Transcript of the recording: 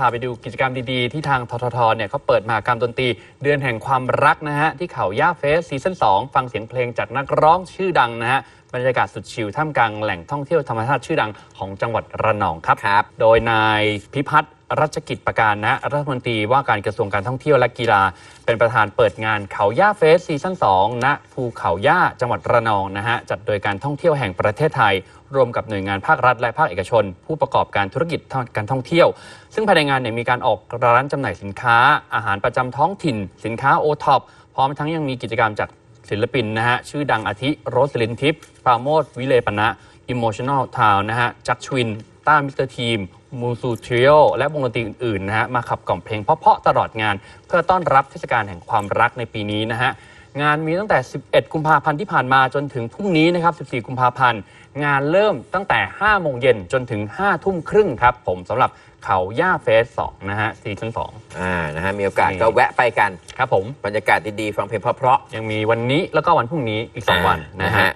พาไปดูกิจกรรมดีๆ ที่ทางทททเนี่ยเขาเปิดมหากรรมดนตรี เดือนแห่งความรักนะฮะ ที่เขาย่าเฟสซีซั่น2ฟังเสียงเพลงจากนักร้องชื่อดังนะฮะ บรรยากาศสุดชิลท่ามกลางแหล่งท่องเที่ยวธรรมชาติชื่อดังของจังหวัดระนองครับครับโดยนายพิพัฒน์ รัชกิจประการนะรัฐมนตรีว่าการกระทรวงการท่องเที่ยวและกีฬา เป็นประธานเปิดงานเขาย่าเฟสซีซั่น2ณภูเขาย่าจังหวัดระนองนะฮะจัดโดยการท่องเที่ยวแห่งประเทศไทย รวมกับหน่วยงานภาครัฐและภาคเอกชน ผู้ประกอบการธุรกิจการท่องเที่ยว ซึ่งภายในงานเนี่ยมีการออกร้านจำหน่ายสินค้า อาหารประจำท้องถิ่น สินค้าโอท็อปพร้อมทั้งยังมีกิจกรรมจากศิลปินนะฮะชื่อดังอาทิโรสลินทิพย์ปราโมทวิเลปณะ Emotional Town นะฮะจักชวิน ต้ามิสเตอร์ทีมมูซูทริโอและวงดนตรีอื่นๆนะฮะมาขับกล่อมเพลงเพราะๆตลอดงาน เพื่อต้อนรับเทศกาลแห่งความรักในปีนี้นะฮะงานมีตั้งแต่ 11 กุมภาพันธ์ที่ผ่านมาจนถึงพรุ่งนี้นะครับ 14 กุมภาพันธ์ งานเริ่มตั้งแต่ 5 โมงเย็นจนถึง 5 ทุ่มครึ่งครับ ผมสำหรับเขาย่าเฟส 2 นะฮะซีซั่น2อ่านะฮะมีโอกาสนี่ก็แวะไปกัน ครับผม บรรยากาศดี ๆ ฟังเพลงเพราะยังมีวันนี้แล้วก็วันพรุ่งนี้อีก 2 วันนะฮะ